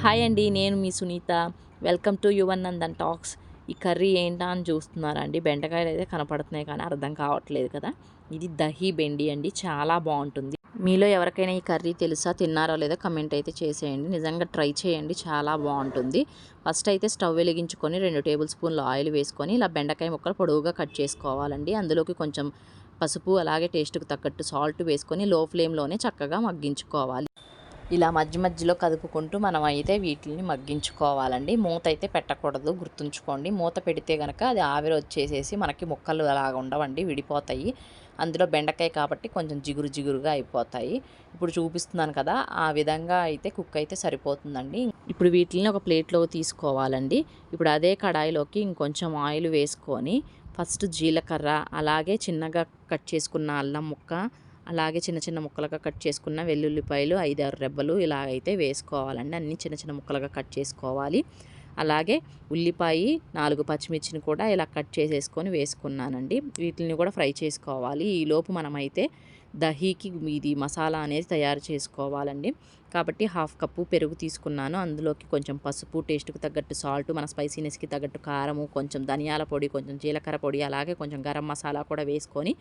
Hi అండి నేను మీ Sunitha. Welcome to Yuvan Nandan talks. ఈ కర్రీ ఏంటా అని చూస్తున్నారండి బెండకాయలు అయితే కనపడుతున్నాయి కానీ అర్థం కావట్లేదు కదా. ఇది దహీ బెండి అండి చాలా బాగుంటుంది. మీలో ఎవరికైనా ఈ కర్రీ తెలుసా తిన్నారో లేదో కమెంట్ అయితే చేసేయండి. నిజంగా ట్రై చేయండి చాలా బాగుంటుంది. ఫస్ట్ అయితే స్టవ్ వెలిగించుకొని రెండు టేబుల్ స్పూన్లు ఆయిల్ వేసుకొని ఇలా బెండకాయ ముక్కలు పొడవుగా కట్ చేసుకోవాలండి. అందులోకి కొంచెం పసుపు అలాగే టేస్ట్కు తగ్గట్టు సాల్ట్ వేసుకొని లో ఫ్లేమ్లోనే చక్కగా మగ్గించుకోవాలి. ఇలా మధ్య మధ్యలో కదుపుకుంటూ మనం అయితే వీటిని మగ్గించుకోవాలండి. మూత అయితే పెట్టకూడదు గుర్తుంచుకోండి. మూత పెడితే కనుక అది ఆవిరి వచ్చేసేసి మనకి ముక్కలు అలాగా ఉండవండి విడిపోతాయి. అందులో బెండకాయ కాబట్టి కొంచెం జిగురు జిగురుగా అయిపోతాయి. ఇప్పుడు చూపిస్తున్నాను కదా ఆ విధంగా అయితే కుక్ అయితే సరిపోతుందండి. ఇప్పుడు వీటిని ఒక ప్లేట్లో తీసుకోవాలండి. ఇప్పుడు అదే కడాయిలోకి ఇంకొంచెం ఆయిల్ వేసుకొని ఫస్ట్ జీలకర్ర అలాగే చిన్నగా కట్ చేసుకున్న అల్లం ముక్క అలాగే చిన్న చిన్న ముక్కలుగా కట్ చేసుకున్న వెల్లుల్లిపాయలు ఐదారు రెబ్బలు ఇలాగైతే వేసుకోవాలండి. అన్నీ చిన్న చిన్న ముక్కలుగా కట్ చేసుకోవాలి. అలాగే ఉల్లిపాయ నాలుగు పచ్చిమిర్చిని కూడా ఇలా కట్ చేసేసుకొని వేసుకున్నానండి. వీటిని కూడా ఫ్రై చేసుకోవాలి. ఈలోపు మనమైతే దహీకి ఇది మసాలా అనేది తయారు చేసుకోవాలండి. కాబట్టి హాఫ్ కప్పు పెరుగు తీసుకున్నాను. అందులోకి కొంచెం పసుపు టేస్ట్కి తగ్గట్టు సాల్ట్ మన స్పైసీనెస్కి తగ్గట్టు కారము కొంచెం ధనియాల పొడి కొంచెం జీలకర్ర పొడి అలాగే కొంచెం గరం మసాలా కూడా వేసుకొని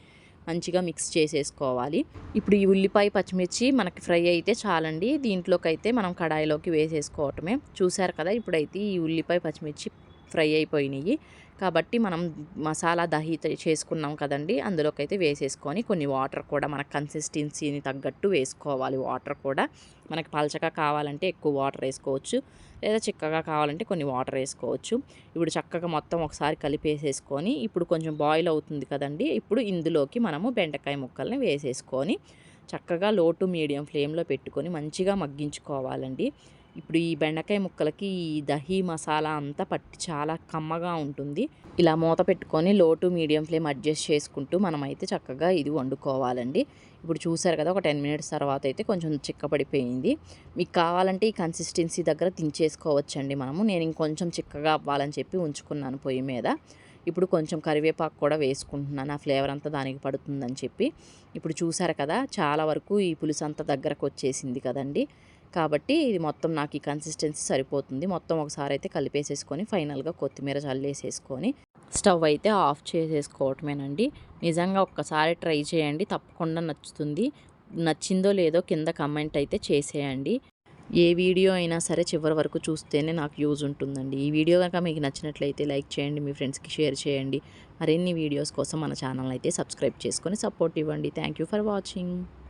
మంచిగా మిక్స్ చేసేసుకోవాలి. ఇప్పుడు ఈ ఉల్లిపాయ పచ్చిమిర్చి మనకి ఫ్రై అయితే చాలండి. దీంట్లోకి అయితే మనం కడాయిలోకి వేసేసుకోవటమే. చూసారు కదా ఇప్పుడైతే ఈ ఉల్లిపాయ పచ్చిమిర్చి ఫ్రై అయిపోయినాయి. కాబట్టి మనం మసాలా దహి చేసుకున్నాం కదండి. అందులోకి అయితే వేసేసుకొని కొన్ని వాటర్ కూడా మన కన్సిస్టెన్సీని తగ్గట్టు వేసుకోవాలి. వాటర్ కూడా మనకి పలచగా కావాలంటే ఎక్కువ వాటర్ వేసుకోవచ్చు. లేదా చిక్కగా కావాలంటే కొన్ని వాటర్ వేసుకోవచ్చు. ఇప్పుడు చక్కగా మొత్తం ఒకసారి కలిపేసేసుకొని ఇప్పుడు కొంచెం బాయిల్ అవుతుంది కదండి. ఇప్పుడు ఇందులోకి మనము బెండకాయ ముక్కల్ని వేసేసుకొని చక్కగా లో టు మీడియం ఫ్లేమ్లో పెట్టుకొని మంచిగా మగ్గించుకోవాలండి. ఇప్పుడు ఈ బెండకాయ ముక్కలకి ఈ దహీ మసాలా అంతా పట్టి చాలా కమ్మగా ఉంటుంది. ఇలా మూత పెట్టుకొని లో టు మీడియం ఫ్లేమ్ అడ్జస్ట్ చేసుకుంటూ మనమైతే చక్కగా ఇది వండుకోవాలండి. ఇప్పుడు చూసారు కదా ఒక టెన్ మినిట్స్ తర్వాత అయితే కొంచెం చిక్కపడిపోయింది. మీకు కావాలంటే ఈ కన్సిస్టెన్సీ దగ్గర దించేసుకోవచ్చండి మనము. నేను ఇంకొంచెం చిక్కగా అవ్వాలని చెప్పి ఉంచుకున్నాను పొయ్యి మీద. ఇప్పుడు కొంచెం కరివేపాకు కూడా వేసుకుంటున్నాను. ఆ ఫ్లేవర్ అంతా దానికి పడుతుందని చెప్పి. ఇప్పుడు చూసారు కదా చాలా వరకు ఈ పులుసు అంతా దగ్గరకు వచ్చేసింది కదండి. కాబట్టి ఇది మొత్తం నాకు ఈ కన్సిస్టెన్సీ సరిపోతుంది. మొత్తం ఒకసారి అయితే కలిపేసేసుకొని ఫైనల్గా కొత్తిమీర చల్లేసేసుకొని స్టవ్ అయితే ఆఫ్ చేసేసుకోవటమేనండి. నిజంగా ఒక్కసారి ట్రై చేయండి. తప్పకుండా నచ్చుతుంది. నచ్చిందో లేదో కింద కమెంట్ అయితే చేసేయండి. ఏ వీడియో అయినా సరే చివరి వరకు చూస్తేనే నాకు యూజ్ ఉంటుందండి. ఈ వీడియో కనుక మీకు నచ్చినట్లయితే లైక్ చేయండి మీ ఫ్రెండ్స్కి షేర్ చేయండి. మరిన్ని వీడియోస్ కోసం మన ఛానల్ అయితే సబ్స్క్రైబ్ చేసుకొని సపోర్ట్ ఇవ్వండి. Thank for watching.